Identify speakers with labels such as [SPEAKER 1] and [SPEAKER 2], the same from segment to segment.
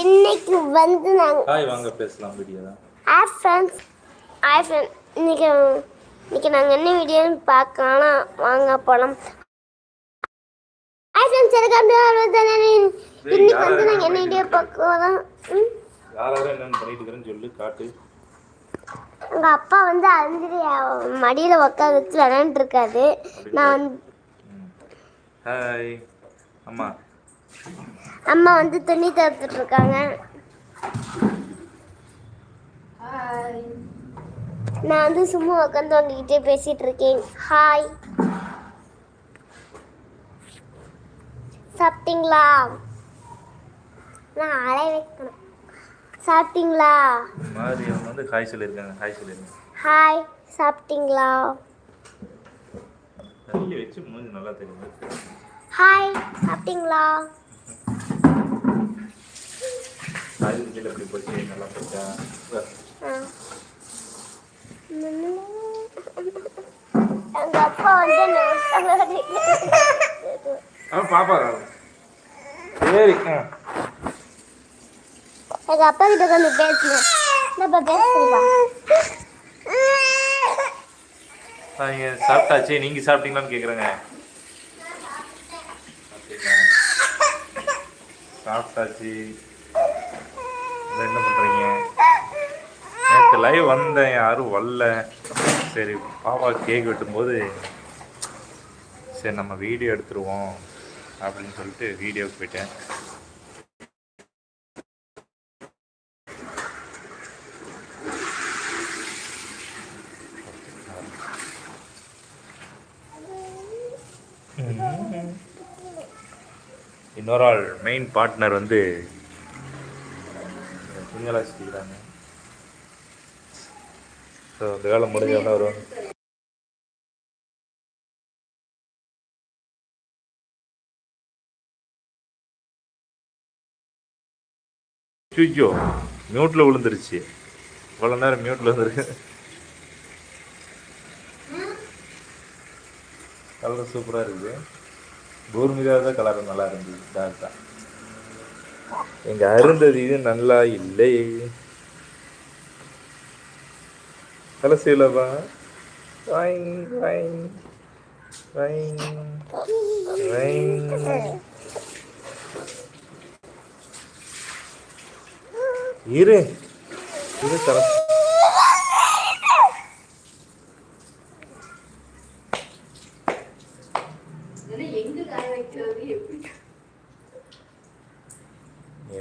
[SPEAKER 1] இன்னைக்கு வந்து நாங்கள்
[SPEAKER 2] ஹாய் வாங்க பேசலாம் வீடியோ தான்
[SPEAKER 1] ஹாய் ஃப்ரெண்ட்ஸ் ஹாய் ஃப்ரெண்ட் இன்னைக்கு இன்னைக்கு நாங்கள் என்ன வீடியோன்னு பார்க்கலாம் வாங்க போகலாம் ஹாய் ஃப்ரெண்ட்ஸ் எனக்கு இன்னைக்கு வந்து நாங்கள் என்ன வீடியோ பார்க்க
[SPEAKER 2] யாராவது என்னென்ன பண்ணிட்டு இருக்கிறேன்னு சொல்லு காட்டு.
[SPEAKER 1] எங்கள் அப்பா வந்து அந்திரி மடியில் உட்கார வச்சு விளையாண்டுருக்காரு. நான் வந்து.
[SPEAKER 2] ஹாய். அம்மா.
[SPEAKER 1] அம்மா வந்து துணி துவைச்சிட்டு இருக்காங்க நான் வந்து சும்மா உட்காந்து உங்ககிட்ட பேசிட்டு இருக்கேன் ஹாய். சாப்பிட்டீங்களா? நான் அலை வைக்கணும். சாப்பிட்டீங்களா?
[SPEAKER 2] மாதிரி அவங்க வந்து ஹாய் சொல்லியிருக்காங்க. ஹாய் சொல்லியிருக்காங்க.
[SPEAKER 1] ஹாய் சாப்பிட்டீங்களா?
[SPEAKER 2] கையை வச்சு மூஞ்சி நல்லா தெரியுது.
[SPEAKER 1] ஹாய் சாப்பிட்டீங்களா?
[SPEAKER 2] ஹாய் கீழே எப்படி போச்சு நல்லா போச்சா.
[SPEAKER 1] எங்க அப்பா வந்து
[SPEAKER 2] பாப்பா சரி. ஆ.
[SPEAKER 1] எங்கள் அப்பா கிட்ட வந்து பேசணும். நம்ம பேசுறீங்களா
[SPEAKER 2] நீங்க சாப்பிட்டாச்சு. நீங்க சாப்பிட்டீங்களான்னு கேக்குறேங்க. சாப்பிட்டாச்சு. என்ன பண்றீங்க? நேற்று லைவ் வந்தேன். யாரும் வரல. சரி பாப்பா கேக் வெட்டும்போது சரி நம்ம வீடியோ எடுத்துருவோம் அப்படின்னு சொல்லிட்டு வீடியோக்கு போயிட்டேன். இன்னொரு ஆள் மெயின் பார்ட்னர் வந்து துணியலா வச்சுக்கிறாங்க ஸோ அந்த வேலை முடிஞ்சவொடனே வருவாங்க. ஐயோ மியூட்டில் விழுந்துருச்சு. இவ்வளோ நேரம் மியூட்டில் விழுந்துருக்கு கலர் சூப்பராக இருக்குது. பூர்மிகா தான் கலர் நல்லா இருந்தது. டார்க்கா எங்கள் அருந்ததி இது நல்லா இல்லை. தலை செய்யலப்பா வைங் வைங் வைங் வைங் இரு. இரு தலை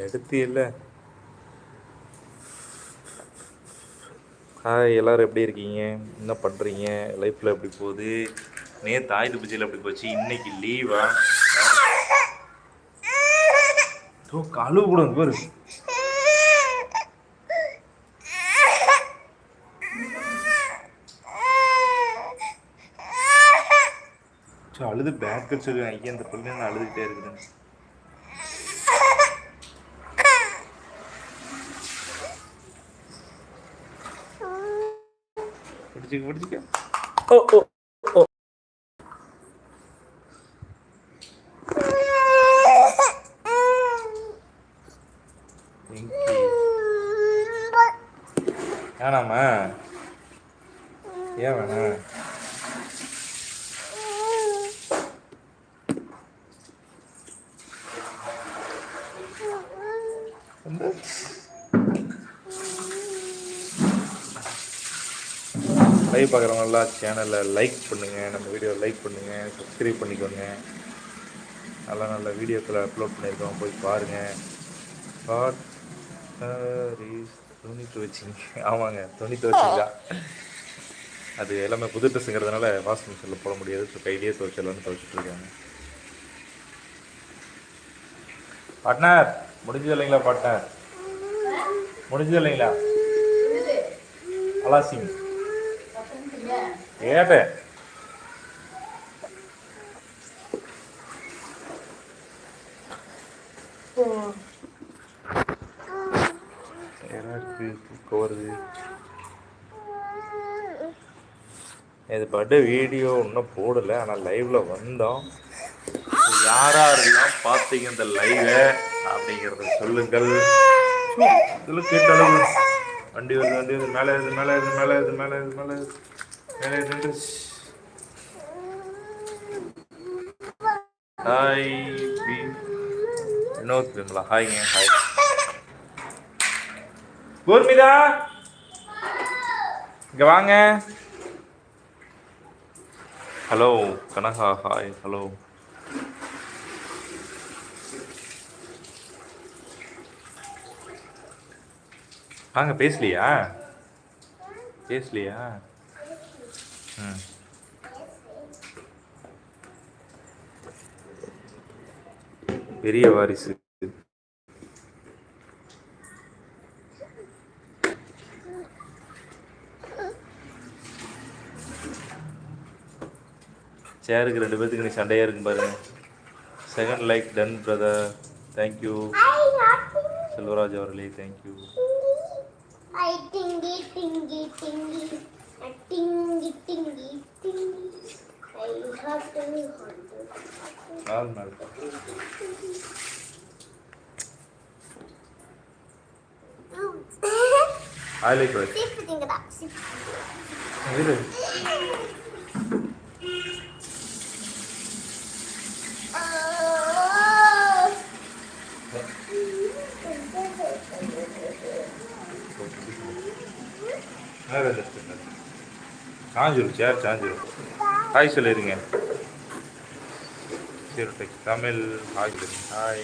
[SPEAKER 2] எடுத்து இல்லை. ஹாய் எல்லாரும் எப்படி இருக்கீங்க? என்ன பண்ணுறீங்க லைஃப்பில் எப்படி போகுது? நேற்று தாய் பூஜையில் எப்படி போச்சு? இன்னைக்கு லீவா ஓ கழுவு கூட பாரு. சோ, அழுது பேக் வச்சிருக்கேன் ஐயா அந்த பிள்ளை நான் அழுதுகிட்டே இருக்குதுன்னு பிடிச்சிக்க பிடிச்சிக்க. ஓ ஓ ஓ. Thank you. வேணாமா ஏன் வேணாம்? லைவ் பார்க்குறவங்களாம் சேனலை லைக் பண்ணுங்கள் நம்ம வீடியோ லைக் பண்ணுங்கள் சப்ஸ்கிரைப் பண்ணிக்கோங்க. நல்ல நல்ல வீடியோக்களை அப்லோட் பண்ணியிருக்கோம். போய் பாருங்கள் காட் துணி துவைச்சிங்க. ஆமாங்க துணி துவைச்சிங்களா? அது எல்லாமே புது ட்ரெஸ்ஸுங்கிறதுனால வாஷிங் மிஷினில் போட முடியாது. ஸோ கையிலேயே துவைச்சலான்னு துவைச்சிட்ருக்காங்க பாட்னர் முடிஞ்சது இல்லைங்களா பாட்னர் முடிஞ்சது இல்லைங்களா? அலாசிங் கேட்டேன் வருது. இது பட்டு வீடியோ இன்னும் போடலை ஆனால் லைவ்ல வந்தோம். யார் யாரெல்லாம் பார்த்தீங்க இந்த லைவை அப்படிங்கிறத சொல்லுங்கள். இதில் கேட்டாலும் வண்டி வருது வண்டி வருது மேலே வருது மேலே வருது மேலே வருது மேலே வருது மேலே வருது. ஹாய் பி வினோத் விமலா ஹாய்ங்க ஹாய் கூர்மிதா இங்கே வாங்க. ஹலோ கனகா ஹாய் ஹலோ வாங்க பேசலையா? பேசலையா? பெரிய வாரிசு. சேருக்கு ரெண்டு பேர்த்துக்கு நீ சண்டையா இருக்கும் பாருங்க. Second like done brother thank you Selvaraj அவர்களே thank you
[SPEAKER 1] I like rice. See if
[SPEAKER 2] you think of that. See
[SPEAKER 1] if you I've
[SPEAKER 2] that. சாஞ்சிரும் சேர் சாஞ்சிரும் ஹாய் சொல்லிருங்க. சரி தமிழ். ஹாய் சொல்லுங்க. ஹாய்.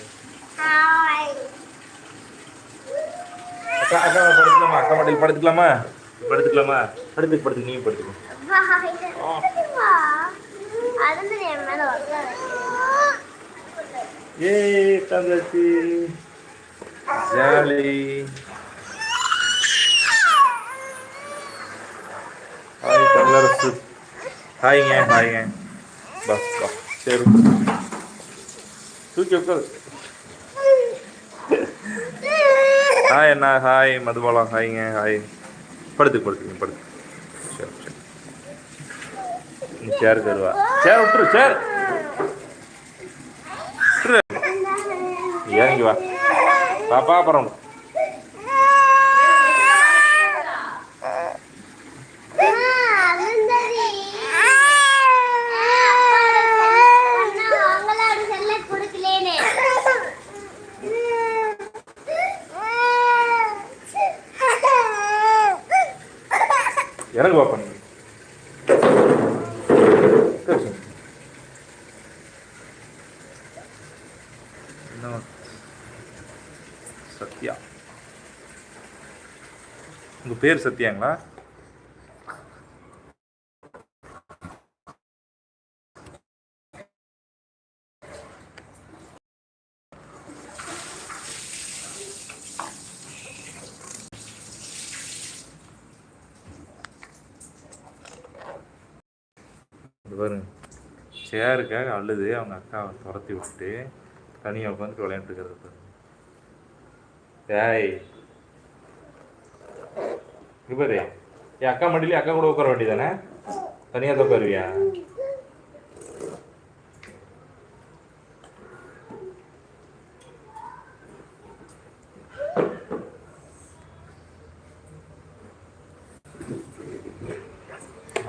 [SPEAKER 2] அக்கா அக்கா படுத்துக்கலாமா? அக்கா மட்டும் படுத்துக்கலாமா? படுத்துக்கலாமா? படுத்துக்கோ
[SPEAKER 1] என் மேல உட்கார
[SPEAKER 2] ஏ தங்கச்சி. ஜாலி ஹாய் ஹாய்ங்க ஹாய்ங்க. பஸ் பா சரி. தூக்கி உட்காது ஹாய் அண்ணா ஹாய். மதுபாலா ஹாய்ங்க ஹாய். படுத்து படுத்துங்க படுத்து சரி சரி. நீ சேர் தருவா சேர் விட்டுரு சேர். விட்டுரு. நீ இறங்கி வா. பாப்பா அப்புறம். இறங்கு பார்ப்பேன் சத்யா. உங்க பேர் சத்யாங்களா? பாருங்க. சேருக்காக அழுது அவங்க அக்காவை துரத்தி விட்டுட்டு தனியாக உட்காந்து விளையாண்டுருக்கிறது பாருங்க. தேய் இங்க என் அக்கா மடியிலே அக்கா கூட உட்கார வேண்டியதானே? தனியாக தான் உட்காருவியா?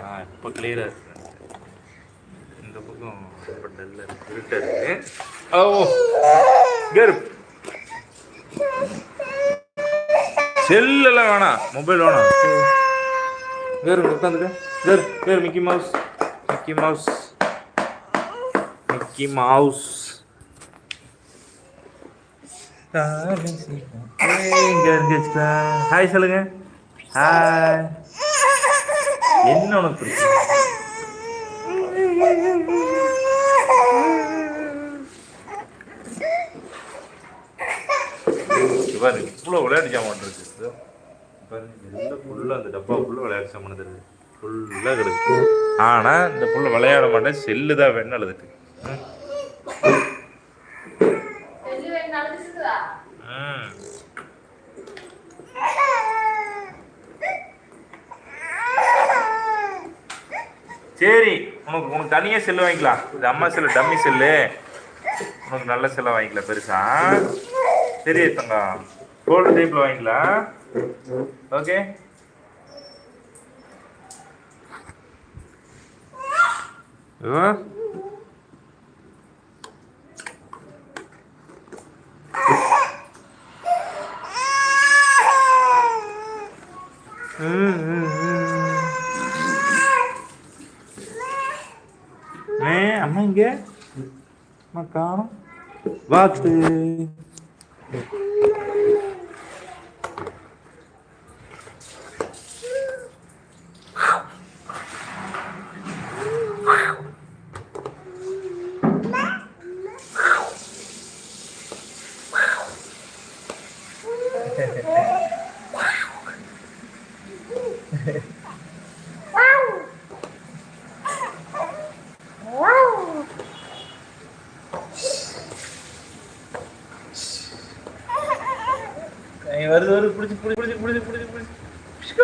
[SPEAKER 2] ஆ இப்போ கிளியராக இருக்கு. நல்ல டல்ல ஓ கருப் செல்லெல்லாம் வேணாம் மொபைல் வேணாம். வேறு உட்காந்துக்க. வேறு வேறு Mickey Mouse Mickey Mouse Mickey Mouse hi சொல்லுங்க. ஹாய் என்ன உனக்கு பிடிக்கும் இங்க பாரு விளையாட்டு சாமான் இருக்கு இதோ. பாருங்க ஃபுல்லாக அந்த டப்பாக்குள்ளே விளையாட்டு சாமான் இருக்கு ஃபுல்லாக கிடக்கு. ஆனால் இந்த புள்ள விளையாட மாட்டேன். செல்லு தான் வேணும் அழுதுட்டு. ம். சரி உனக்கு உனக்கு தனியாக செல்லு வாங்கிக்கலாம். இது அம்மா செல்லு டம்மி செல்லு. உனக்கு நல்ல செல்லை வாங்கிக்கலாம் பெருசா. சரி தங்கம். கோல்டு டைப்பில் வாங்கிக்கலாம் ஓகே அம்மா இங்க? அம்மா காணும். வாத்து. வருது வருது பிடிச்சி பிடிச்சி பிடிச்சி பிடிச்சி பிடிச்சி பிடிச்சி.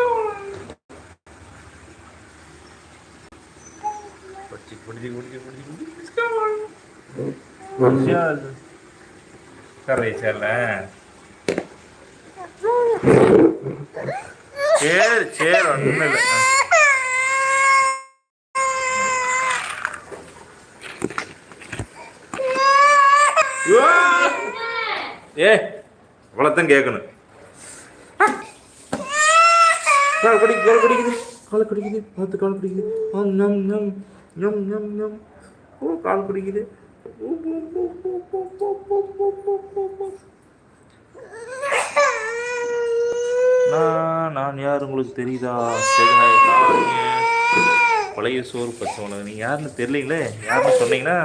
[SPEAKER 2] பிடிச்சி பிடிச்சி பிடிச்சி பிடிச்சி கரைச்சல சரி சரி ஒன்றும் இல்லை. ஏ இவ்வளோத்தான் கேட்கணும் கால் குடிக்கு கால் குடிக்குது கால் குடிக்குது பார்த்து கால் குடிக்குது ஆ நம் நம் நம் நம் நம் ஓ கால் குடிக்குது நான் நான் யார் உங்களுக்கு தெரியுதா பழைய சோறு பச்சை மிளகு நீங்கள் யாருன்னு தெரியலீங்களே யாருன்னு சொன்னீங்கன்னா